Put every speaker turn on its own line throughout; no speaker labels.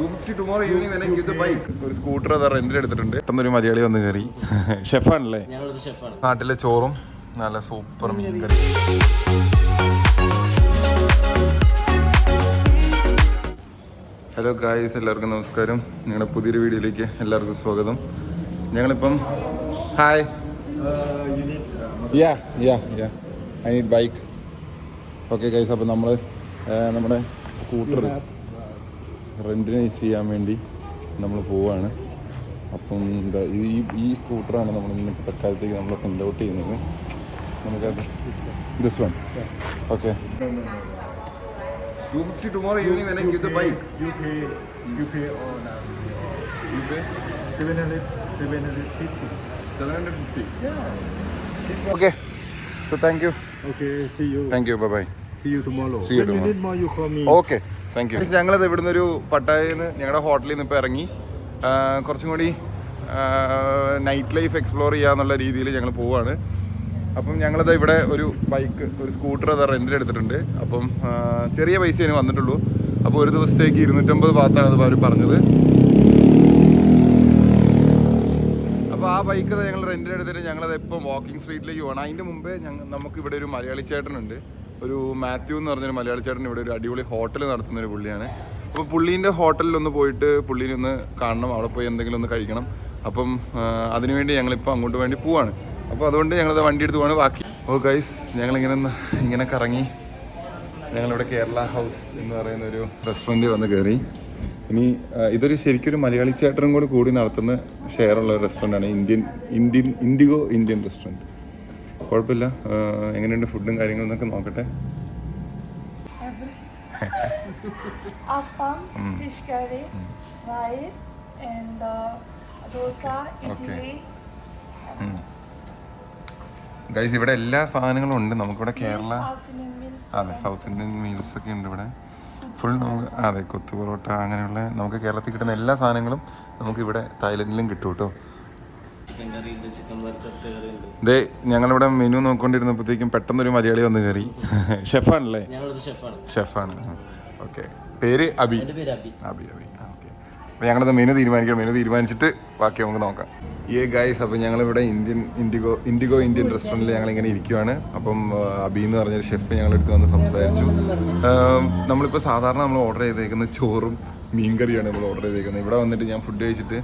ഒരു സ്കൂട്ടർ അത് റെന്റിൽ എടുത്തിട്ടുണ്ട്. പെട്ടെന്നൊരു മലയാളി വന്ന് കയറി. ഷെഫാണല്ലേ? നാട്ടിലെ ചോറും നല്ല സൂപ്പർ മീൻ കറി. ഹലോ ഗായ്സ് എല്ലാവർക്കും നമസ്കാരം. ഞങ്ങളുടെ പുതിയൊരു വീഡിയോയിലേക്ക് എല്ലാവർക്കും സ്വാഗതം. ഞങ്ങളിപ്പം hi ya ya ya I need bike okay guys അപ്പം നമ്മൾ നമ്മുടെ സ്കൂട്ടർ റെന്റിന് ചെയ്യാൻ വേണ്ടി നമ്മൾ പോവാണ്. അപ്പം എന്താ ഈ ഈ സ്കൂട്ടറാണ് നമ്മൾ ഇന്നിപ്പോൾ തൽക്കാലത്തേക്ക് നമ്മൾ പ്രിന്റ് ഔട്ട് ചെയ്യുന്നത്. നമുക്കത് this one okay two fifty tomorrow evening give the bike
you pay you pay now.
You pay
700, 750.
Seven hundred fifty okay so thank you
okay see you
thank you bye bye
See you tomorrow.
See you
when
tomorrow.
you need more, you call me.
Okay thank you ഞങ്ങളത് ഇവിടുന്ന് ഒരു പട്ടായയിൽ നിന്ന് ഞങ്ങളുടെ ഹോട്ടലിൽ നിന്ന് ഇപ്പോൾ ഇറങ്ങി കുറച്ചും കൂടി നൈറ്റ് ലൈഫ് എക്സ്പ്ലോർ ചെയ്യാന്നുള്ള രീതിയിൽ ഞങ്ങൾ പോവാണ്. അപ്പം ഞങ്ങളത് ഇവിടെ ഒരു ബൈക്ക് ഒരു സ്കൂട്ടർ അത് റെന്റിൽ എടുത്തിട്ടുണ്ട്. അപ്പം ചെറിയ പൈസയാണ് വന്നിട്ടുള്ളൂ. അപ്പോൾ ഒരു ദിവസത്തേക്ക് ഇരുന്നൂറ്റമ്പത് ഭാഗത്താണ് അത് അവർ പറഞ്ഞത്. അപ്പോൾ ആ ബൈക്ക് ഞങ്ങൾ റെന്റിന് എടുത്തിട്ട് ഞങ്ങളത് ഇപ്പം വാക്കിംഗ് സ്ട്രീറ്റിലേക്ക് പോകണം അതിന്റെ മുമ്പേ ഞങ്ങൾ നമുക്ക് ഇവിടെ ഒരു മലയാളി ചേട്ടനുണ്ട്. ഒരു മാത്യു എന്ന് പറഞ്ഞൊരു മലയാളി ചേട്ടൻ ഇവിടെ ഒരു അടിപൊളി ഹോട്ടൽ നടത്തുന്ന ഒരു പുള്ളിയാണ്. അപ്പോൾ പുള്ളീന്റെ ഹോട്ടലിൽ ഒന്ന് പോയിട്ട് പുള്ളീനെ ഒന്ന് കാണണം അവിടെ പോയി എന്തെങ്കിലും ഒന്ന് കഴിക്കണം. അപ്പം അതിനുവേണ്ടി ഞങ്ങളിപ്പോൾ അങ്ങോട്ട് വേണ്ടി പോവാണ്. അപ്പോൾ അതുകൊണ്ട് ഞങ്ങളത് വണ്ടി എടുത്ത് പോവാണ്. ബാക്കി ഓ ഗൈസ് ഞങ്ങളിങ്ങനെ ഇങ്ങനെ കറങ്ങി ഞങ്ങളിവിടെ കേരള ഹൗസ് എന്ന് പറയുന്ന ഒരു റെസ്റ്റോറന്റ് വന്ന് കയറി ഇനി ഇതൊരു ശരിക്കൊരു മലയാളി ചേട്ടനും കൂടി കൂടി നടത്തുന്ന ഷെയറുള്ള ഒരു റെസ്റ്റോറന്റാണ് Indian Indian IndiGo Indian restaurant കുഴപ്പമില്ല. എങ്ങനെയുണ്ട് ഫുഡും കാര്യങ്ങളും എന്നൊക്കെ നോക്കട്ടെ.
അപ്പം fish curry rice dosa, idli.
Guys ഇവിടെ എല്ലാ സാധനങ്ങളും ഉണ്ട്. നമുക്കിവിടെ കേരള. അതെ സൗത്ത് ഇന്ത്യൻ മീൽസ് ഒക്കെ ഉണ്ട് ഇവിടെ. ഫുൾ നമുക്ക് അതെ കൊത്തു പൊറോട്ട അങ്ങനെയുള്ള നമുക്ക് കേരളത്തിൽ കിട്ടുന്ന എല്ലാ സാധനങ്ങളും നമുക്ക് ഇവിടെ തായ്ലൻഡിലും കിട്ടും കേട്ടോ. ദേ ഞങ്ങളിവിടെ മെനു നോക്കൊണ്ടിരുന്നപ്പോഴത്തേക്കും പെട്ടെന്നൊരു മലയാളി വന്ന് കയറി. ഷെഫാണല്ലേ?
ഷെഫാണ്.
ഓക്കെ. പേര് അബി.
എന്റെ പേര് അബി.
അബി അബി. ഓക്കെ. അപ്പോൾ ഞങ്ങളത് മെനു തീരുമാനിക്കണം. മെനു തീരുമാനിച്ചിട്ട് ബാക്കി നമുക്ക് നോക്കാം. ഈ ഗൈസ് അപ്പം ഞങ്ങളിവിടെ ഇന്ത്യൻ ഇൻഡിഗോ ഇൻഡിഗോ ഇന്ത്യൻ റെസ്റ്റോറന്റിൽ ഞങ്ങളിങ്ങനെ ഇരിക്കുവാണ്. അപ്പം അബി എന്ന് പറഞ്ഞൊരു ഷെഫ് ഞങ്ങളെടുത്ത് വന്ന് സംസാരിച്ചു. നമ്മളിപ്പോൾ സാധാരണ നമ്മൾ ഓർഡർ ചെയ്തേക്കുന്ന ചോറും മീൻ കറിയാണ് നമ്മൾ ഓർഡർ ചെയ്തേക്കുന്നത്. ഇവിടെ വന്നിട്ട് ഞാൻ ഫുഡ് കഴിച്ചിട്ട്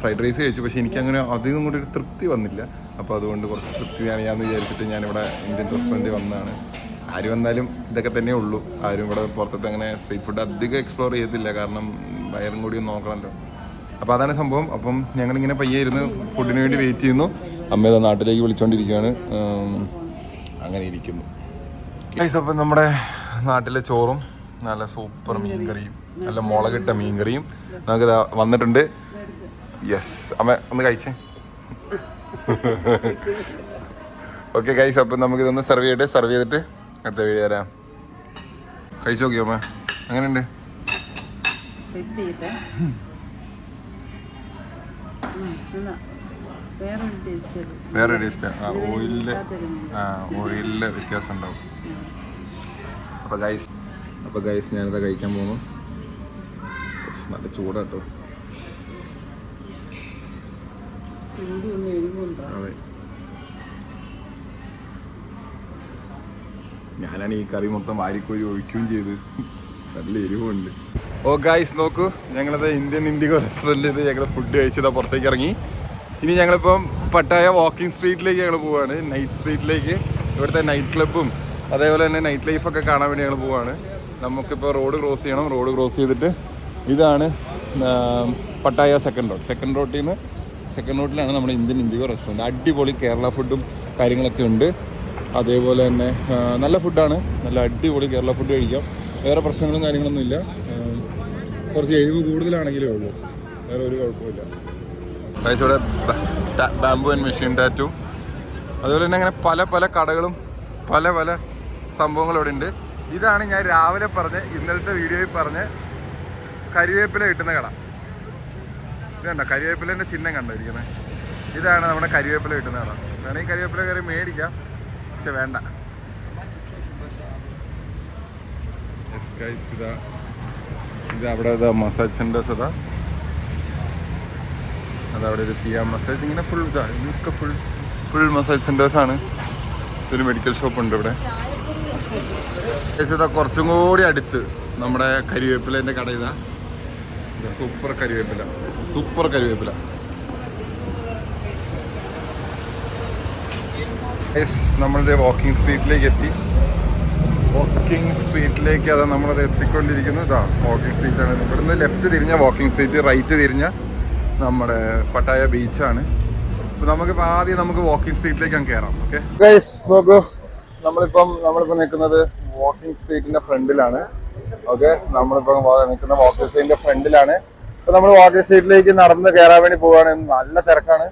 ഫ്രൈഡ് റൈസ് കഴിച്ചു. പക്ഷേ എനിക്ക് അങ്ങനെ അധികം കൂടി ഒരു തൃപ്തി വന്നില്ല. അപ്പോൾ അതുകൊണ്ട് കുറച്ച് തൃപ്തി ഞാൻ വിചാരിച്ചിട്ട് ഞാനിവിടെ ഇന്ത്യൻ റെസ്റ്റോറന്റ് വന്നതാണ്. ആര് വന്നാലും ഇതൊക്കെ തന്നെ ഉള്ളൂ. ആരും ഇവിടെ പുറത്തത്തെ അങ്ങനെ സ്ട്രീറ്റ് ഫുഡ് അധികം എക്സ്പ്ലോർ ചെയ്തില്ല കാരണം വയറും കൂടി നോക്കണമല്ലോ അപ്പോൾ അതാണ് സംഭവം. അപ്പം ഞങ്ങളിങ്ങനെ പയ്യെ ഇരുന്ന് ഫുഡിന് വേണ്ടി വെയിറ്റ് ചെയ്യുന്നു. അമ്മ നാട്ടിലേക്ക് വിളിച്ചുകൊണ്ടിരിക്കുകയാണ് അങ്ങനെ ഇരിക്കുന്നു. അപ്പം നമ്മുടെ നാട്ടിലെ ചോറും നല്ല സൂപ്പർ മീൻ കറിയും നല്ല മുളകിട്ട മീൻ കറിയും നമുക്ക് വന്നിട്ടുണ്ട്. യെസ് അമ്മ ഒന്ന് കഴിച്ചേ? ഓക്കെ ഗൈസ് അപ്പം നമുക്കിതൊന്ന് സെർവ് ചെയ്തിട്ട് സെർവ് ചെയ്തിട്ട് അടുത്ത വീഡിയോ തരാം കഴിച്ചു നോക്കിയോ അമ്മ? എങ്ങനെയുണ്ട്? വേറെ ടേസ്റ്റ് ആ. ഓയിലിൽ ആ ഓയിലിൽ വ്യത്യാസം ഉണ്ടാവും. അപ്പോൾ ഗൈസ് അപ്പോൾ ഗൈസ് ഞാനിത് കഴിക്കാൻ പോകുന്നു നല്ല ചൂടാട്ടോ അതെ. ഞാനാണ് ഈ കറി മൊത്തം വാരിക്കോരി ഒഴിക്കുകയും ചെയ്ത്. നല്ല എരിവുണ്ട്. ഓ ഗായ്സ് നോക്കൂ. ഞങ്ങളത് ഇന്ത്യൻ ഇൻഡിഗോ റെസ്റ്റോറന്റിൽ നിന്ന് ഞങ്ങൾ ഫുഡ് കഴിച്ചതാ പുറത്തേക്ക് ഇറങ്ങി. ഇനി ഞങ്ങളിപ്പം പട്ടായ വാക്കിംഗ് സ്ട്രീറ്റിലേക്ക് ഞങ്ങൾ പോവുകയാണ് നൈറ്റ് സ്ട്രീറ്റിലേക്ക് ഇവിടുത്തെ നൈറ്റ് ക്ലബ്ബും അതേപോലെ തന്നെ നൈറ്റ് ലൈഫൊക്കെ കാണാൻ വേണ്ടി ഞങ്ങൾ പോവുകയാണ് നമുക്കിപ്പോൾ റോഡ് ക്രോസ് ചെയ്യണം. റോഡ് ക്രോസ് ചെയ്തിട്ട് ഇതാണ് പട്ടായ സെക്കൻഡ് റോഡ് സെക്കൻഡ് റോഡിൽ നിന്ന് സെക്കൻഡ് റോഡിലാണ് നമ്മുടെ ഇന്ത്യൻ ഇൻഡിഗോ റെസ്റ്റോറന്റ് അടിപൊളി കേരള ഫുഡും കാര്യങ്ങളൊക്കെ ഉണ്ട്. അതേപോലെ തന്നെ നല്ല ഫുഡാണ് നല്ല അടിപൊളി കേരള ഫുഡ് കഴിക്കാം. വേറെ പ്രശ്നങ്ങളും കാര്യങ്ങളൊന്നും ഇല്ല. കുറച്ച് എരിവ് കൂടുതലാണെങ്കിലേ ഉള്ളൂ. വേറെ ഒരു കുഴപ്പമില്ല ഇവിടെ ബാംബു ആൻഡ് മെഷീൻ ടാറ്റു അതുപോലെ തന്നെ അങ്ങനെ പല പല കടകളും പല പല സംഭവങ്ങളും ഇവിടെ ഉണ്ട്. ഇതാണ് ഞാൻ രാവിലെ പറഞ്ഞ് ഇന്നലത്തെ വീഡിയോയിൽ പറഞ്ഞ് കരിവേപ്പില കിട്ടുന്ന കട. ഇത് കണ്ടോ? കരിവേപ്പിലേന്റെ ചിഹ്നം കണ്ടോ ഇരിക്കുന്നത്? ഇതാണ് നമ്മുടെ കരിവേപ്പില കിട്ടുന്ന കട. വേണമെങ്കിൽ കരിവേപ്പില കയറി മേടിക്കാം. പക്ഷെ വേണ്ട. Guys, ഇതാ. ഇത് അവിടെ ഇതാ മസാജ് സെന്റേഴ്സ് അതാ അതവിടെ ഒരു സിയാ മസാജ് ഇങ്ങനെ ഫുൾ ഇതാ. ഇതൊക്കെ ഫുൾ ഫുൾ മസാജ് സെന്റേഴ്സ് ആണ്. ഇതൊരു മെഡിക്കൽ ഷോപ്പ് ഉണ്ട് ഇവിടെ. ഇതാ കുറച്ചും കൂടി അടുത്ത്. നമ്മുടെ കരിവേപ്പിലേന്റെ കട ഇതാ. ഇതാ സൂപ്പർ കരിവേപ്പില. സൂപ്പർ കരിവേപ്പില. നമ്മളിത് വാക്കിംഗ് സ്ട്രീറ്റിലേക്ക് എത്തി. വാക്കിംഗ് സ്ട്രീറ്റിലേക്ക് അതാ നമ്മളത് എത്തിക്കൊണ്ടിരിക്കുന്നത്. ഇതാ വാക്കിംഗ് സ്ട്രീറ്റാണ് ഇവിടുന്ന് ലെഫ്റ്റ് തിരിഞ്ഞ വാക്കിംഗ് സ്ട്രീറ്റ് റൈറ്റ് തിരിഞ്ഞ നമ്മുടെ പട്ടായ ബീച്ചാണ് അപ്പോൾ നമുക്കിപ്പോൾ ആദ്യം നമുക്ക് വാക്കിംഗ് സ്ട്രീറ്റിലേക്ക് അങ്ങ് കയറാം ഓക്കെ നോക്കൂ. നമ്മളിപ്പം നമ്മളിപ്പോൾ നിൽക്കുന്നത് വാക്കിംഗ് സ്ട്രീറ്റിന്റെ ഫ്രണ്ടിലാണ്. ഓക്കെ നമ്മളിപ്പം നിൽക്കുന്ന വാക്കിംഗ് സ്ട്രീറ്റിന്റെ ഫ്രണ്ടിലാണ്. ഇപ്പൊ നമ്മൾ വാക്കിംഗ് സ്ട്രീറ്റിലേക്ക് നടന്ന് കയറാൻ വേണ്ടി പോവുകയാണ് നല്ല തിരക്കാണ്.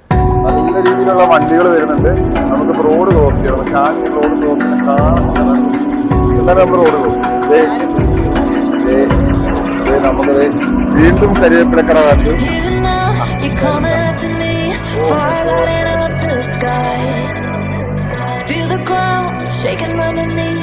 നല്ല രീതിയിലുള്ള വണ്ടികൾ വരുന്നുണ്ട്. നമുക്ക് റോഡ് ക്രോസ് ചെയ്യണം. ഞാൻ റോഡ് ക്രോസ് ചെയ്യണം. കാണാൻ എന്താണ് നമ്മൾ റോഡ് നമുക്കത് വീണ്ടും കരിവേപ്പിലക്കട
sky. Feel the ground shaking underneath,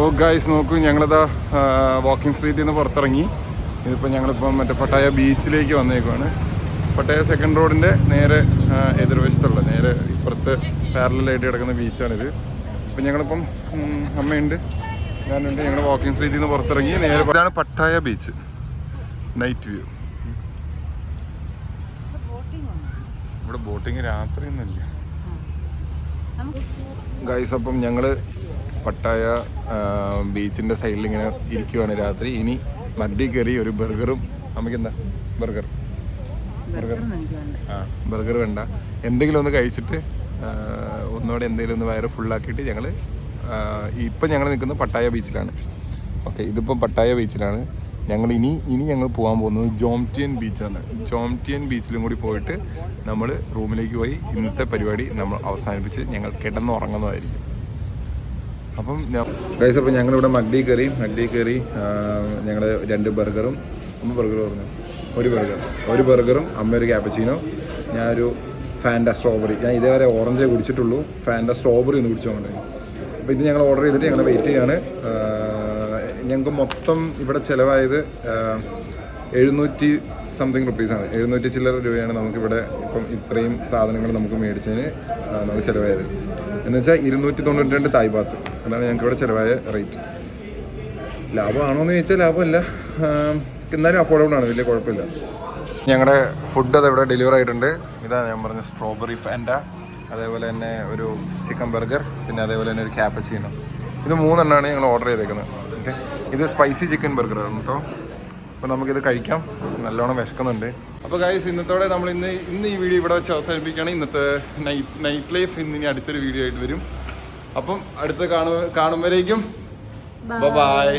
ഓ ഗൈസ് നോക്കൂ ഞങ്ങളിതാ വാക്കിംഗ് സ്ട്രീറ്റിൽ നിന്ന് പുറത്തിറങ്ങി. ഇതിപ്പോൾ ഞങ്ങളിപ്പം മറ്റേ പട്ടായ ബീച്ചിലേക്ക് വന്നേക്കുവാണ്. പട്ടായ സെക്കൻഡ് റോഡിന്റെ നേരെ എതിർവശത്തുള്ള നേരെ ഇപ്പുറത്ത് പാരലായിട്ട് കിടക്കുന്ന ബീച്ചാണിത്. ഇപ്പം ഞങ്ങളിപ്പം അമ്മയുണ്ട് ഞാനുണ്ട് ഞങ്ങൾ വാക്കിംഗ് സ്ട്രീറ്റിൽ നിന്ന് പുറത്തിറങ്ങി നേരെ ഇതാണ് പട്ടായ ബീച്ച് നൈറ്റ് വ്യൂ ഇവിടെ ബോട്ടിങ് രാത്രിയൊന്നുമില്ല. ഗൈസ് അപ്പം ഞങ്ങൾ പട്ടായ ബീച്ചിന്റെ സൈഡിൽ ഇങ്ങനെ ഇരിക്കുവാണ് രാത്രി. ഇനി മദ്യ കയറി ഒരു ബർഗറും അമ്മയ്ക്ക് എന്താ? ബർഗർ.
ബർഗർ
ആ ബർഗർ വേണ്ട. എന്തെങ്കിലും ഒന്ന് കഴിച്ചിട്ട് ഒന്നോടെ ഒന്നുകൂടെ എന്തെങ്കിലും ഒന്ന് വയറ് ഫുള്ളാക്കിയിട്ട് ഞങ്ങൾ ഇപ്പം ഞങ്ങൾ നിൽക്കുന്നത് പട്ടായ ബീച്ചിലാണ്. ഓക്കെ ഇതിപ്പം പട്ടായ ബീച്ചിലാണ്. ഞങ്ങൾ ഇനി ഇനി ഞങ്ങൾ പോകാൻ പോകുന്നത് ജോംറ്റിയൻ ബീച്ചാണ്. ജോംറ്റിയൻ ബീച്ചിലും കൂടി പോയിട്ട് നമ്മൾ റൂമിലേക്ക് പോയി ഇന്നത്തെ പരിപാടി നമ്മൾ അവസാനിപ്പിച്ച് ഞങ്ങൾ കിടന്നുറങ്ങുന്നതായിരിക്കും. അപ്പം ഗൈസ് അപ്പം ഞങ്ങളിവിടെ മഗ്ഡി കയറി മഗ്ഡി കയറി ഞങ്ങൾ രണ്ട് ബർഗറും അമ്മ ബർഗർ പറഞ്ഞു? ഒരു ബർഗർ ഒരു ബർഗറും അമ്മ ഒരു ക്യാപ്പച്ചീനോ ഞാനൊരു ഫാന്റ സ്ട്രോബെറി ഞാൻ ഇതേവരെ ഓറഞ്ചേ കുടിച്ചിട്ടുള്ളൂ ഫാന്റ സ്ട്രോബെറി ഒന്ന് കുടിച്ചു കൊണ്ടേ അപ്പോൾ ഇത് ഞങ്ങൾ ഓർഡർ ചെയ്തിട്ട് ഞങ്ങൾ വെയിറ്റ് ചെയ്യാണ്. ഞങ്ങൾക്ക് മൊത്തം ഇവിടെ ചിലവായത് എഴുന്നൂറ്റി സംതിങ് റുപ്പീസാണ് എഴുന്നൂറ്റി ചില്ലറ രൂപയാണ് നമുക്കിവിടെ ഇപ്പം ഇത്രയും സാധനങ്ങൾ നമുക്ക് മേടിച്ചതിന് നമുക്ക് ചിലവായത്. എന്ന് വെച്ചാൽ ഇരുന്നൂറ്റി തൊണ്ണൂറ്റി രണ്ട് തായ്പാത്ത് അതാണ് ഞങ്ങൾക്ക് ഇവിടെ ചിലവായ റേറ്റ് ലാഭമാണോ എന്ന് ചോദിച്ചാൽ ലാഭമല്ല. എന്നാലും അഫോർഡബിൾ ആണ് വലിയ കുഴപ്പമില്ല. ഞങ്ങളുടെ ഫുഡ് അത് ഇവിടെ ഡെലിവർ ആയിട്ടുണ്ട്. ഇതാ ഞാൻ പറഞ്ഞ സ്ട്രോബെറി ഫാൻഡ അതേപോലെ തന്നെ ഒരു ചിക്കൻ ബർഗർ പിന്നെ അതേപോലെ തന്നെ ഒരു ക്യാപ്പച്ചീനോ ഇത് മൂന്നെണ്ണമാണ് ഞങ്ങൾ ഓർഡർ ചെയ്തേക്കുന്നത്. ഓക്കെ ഇത് സ്പൈസി ചിക്കൻ ബർഗറാണ് കേട്ടോ അപ്പോൾ നമുക്കിത് കഴിക്കാം. നല്ലോണം വിശക്കുന്നുണ്ട്. അപ്പോൾ ഗൈസ് ഇന്നത്തോടെ നമ്മൾ ഇന്ന് ഇന്ന് ഈ വീഡിയോ ഇവിടെ വെച്ച് അവസാനിപ്പിക്കുകയാണ്. ഇന്നത്തെ നൈറ്റ് നൈറ്റ് ലൈഫ് ഇന്ന് ഇനി അടുത്തൊരു വീഡിയോ ആയിട്ട് വരും. അപ്പം അടുത്ത കാണു കാണുമ്പോഴേക്കും ബൈ